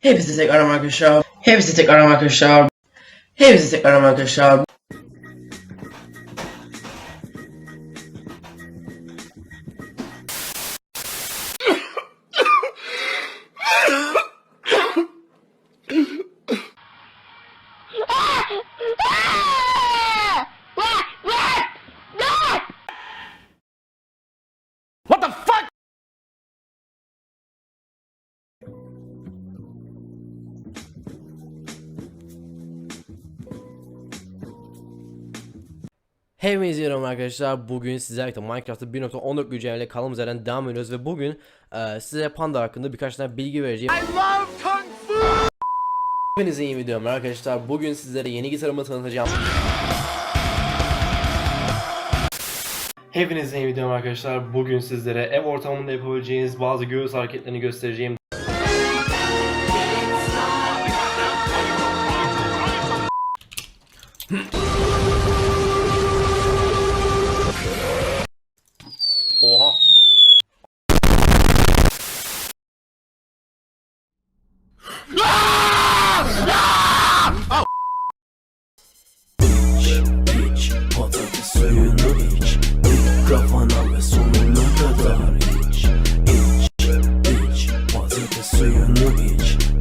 Hepsi tek arama arkadaşlar. Hepsi tek arama arkadaşlar. Hepsi tek arama arkadaşlar. Hepinize merhaba arkadaşlar. Bugün sizlerle birlikte Minecraft'ta 1.14 güncellemeyle kaldığımız yerden devam ediyoruz ve bugün e, size panda hakkında birkaç tane bilgi vereceğim. Hepinize iyi videom arkadaşlar. Bugün sizlere yeni gitarımı tanıtacağım. Hepinize iyi videom arkadaşlar. Bugün sizlere ev ortamında yapabileceğiniz bazı göğüs hareketlerini göstereceğim. Oha. Kafana ve sonuna kadar iç, iç, iç, pazartesi suyunu iç